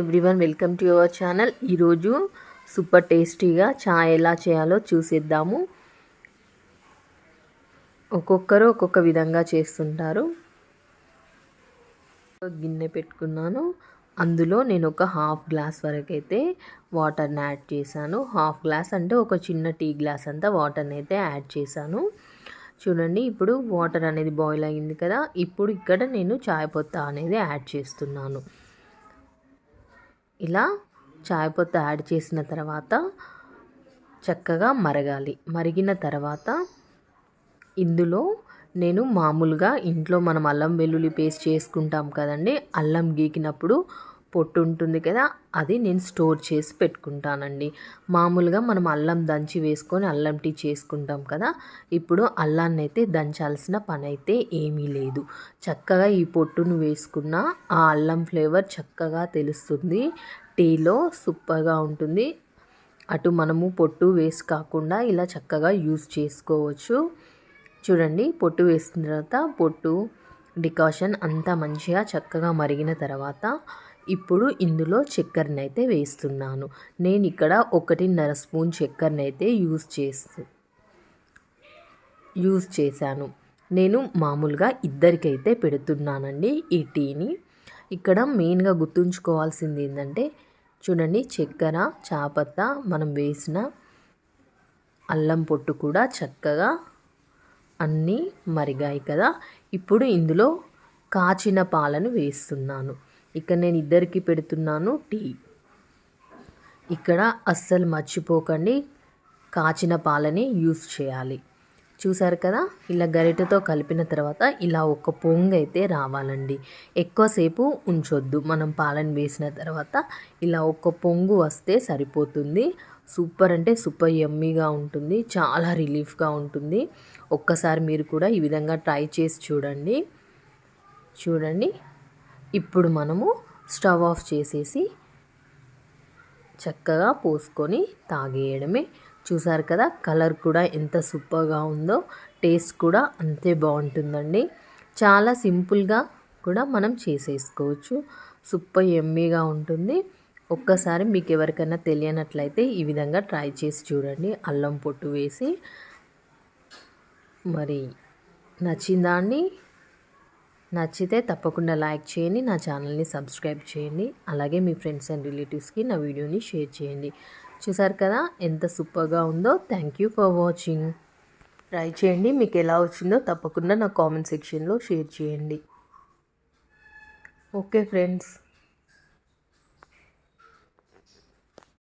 Everyone welcome to your channel. ఈరోజు super టేస్టీగా చాయ్ ఎలా చేయాలో చూసేద్దాము. ఒక్కొక్కరు ఒక్కొక్క విధంగా చేస్తుంటారు. గిన్నె పెట్టుకున్నాను. అందులో నేను ఒక హాఫ్ గ్లాస్ వరకు అయితే వాటర్ని యాడ్ చేశాను. హాఫ్ గ్లాస్ అంటే ఒక చిన్న టీ గ్లాస్ అంతా వాటర్ని అయితే యాడ్ చేశాను. చూడండి ఇప్పుడు వాటర్ అనేది బాయిల్ అయింది కదా. ఇప్పుడు ఇక్కడ నేను చాయ్ పొత్త అనేది యాడ్ చేస్తున్నాను. ఇలా చాయ్ పొత్త యాడ్ చేసిన తర్వాత చక్కగా మరగాలి. మరిగిన తర్వాత ఇందులో నేను మామూలుగా ఇంట్లో మనం అల్లం వెల్లుల్లి పేస్ట్ చేసుకుంటాం కదండి అల్లం గీకినప్పుడు పొట్టు ఉంటుంది కదా అది నేను స్టోర్ చేసి పెట్టుకుంటానండి. మామూలుగా మనం అల్లం దంచి వేసుకొని అల్లం టీ చేసుకుంటాం కదా ఇప్పుడు అల్లాన్ని అయితే దంచాల్సిన పని అయితే ఏమీ లేదు. చక్కగా ఈ పొట్టును వేసుకున్న ఆ అల్లం ఫ్లేవర్ చక్కగా తెలుస్తుంది టీలో సూపర్గా ఉంటుంది. అటు మనము పొట్టు వేసి కాకుండా ఇలా చక్కగా యూజ్ చేసుకోవచ్చు. చూడండి పొట్టు వేసిన తర్వాత పొట్టు డికాషన్ అంతా మంచిగా చక్కగా మరిగిన తర్వాత ఇప్పుడు ఇందులో చక్కెరని అయితే వేస్తున్నాను. నేను ఇక్కడ ఒకటిన్నర స్పూన్ చక్కెరని అయితే యూజ్ చేస్తూ యూజ్ చేశాను. నేను మామూలుగా ఇద్దరికైతే పెడుతున్నానండి ఈ టీని. ఇక్కడ మెయిన్గా గుర్తుంచుకోవాల్సింది ఏంటంటే చూడండి చక్కెర చాపత్త మనం వేసిన అల్లం పొట్టు కూడా చక్కగా అన్నీ మరిగాయి కదా. ఇప్పుడు ఇందులో కాచిన పాలను వేస్తున్నాను. ఇక్కడ నేను ఇద్దరికి పెడుతున్నాను టీ. ఇక్కడ అస్సలు మర్చిపోకండి. కాచిన పాలని యూస్ చేయాలి. చూసారు కదా? ఇలా గరిటెతో కలిపిన తర్వాత ఇలా ఒక పొంగు అయితే రావాలండి. ఎక్కువసేపు ఉంచొద్దు. మనం పాలను వేసిన తర్వాత ఇలా ఒక పొంగు వస్తే సరిపోతుంది. సూపర్ అంటే సూపర్ ఎమ్మీగా ఉంటుంది. చాలా రిలీఫ్గా ఉంటుంది. ఒక్కసారి మీరు కూడా ఈ విధంగా ట్రై చేసి చూడండి. చూడండి. ఇప్పుడు మనము స్టవ్ ఆఫ్ చేసేసి చక్కగా పోసుకొని తాగేయడమే. చూసారు కదా కలర్ కూడా ఎంత సూపర్గా ఉందో టేస్ట్ కూడా అంతే బాగుంటుందండి. చాలా సింపుల్గా కూడా మనం చేసేసుకోవచ్చు. సూపర్ ఎమ్మీగా ఉంటుంది. ఒక్కసారి మీకు ఎవరికైనా తెలియనట్లయితే ఈ విధంగా ట్రై చేసి చూడండి. అల్లం పొట్టు వేసి మరి నచ్చిందా అండి? నచ్చితే తప్పకుండా లైక్ చేయండి నా ఛానల్ని సబ్స్క్రైబ్ చేయండి అలాగే మీ ఫ్రెండ్స్ అండ్ రిలేటివ్స్కి నా వీడియోని షేర్ చేయండి. చూసారు కదా ఎంత సూపర్గా ఉందో. Thank you for watching. Try చేయండి మీకు ఎలా వచ్చిందో తప్పకుండా నా కామెంట్ సెక్షన్లో షేర్ చేయండి. Okay friends.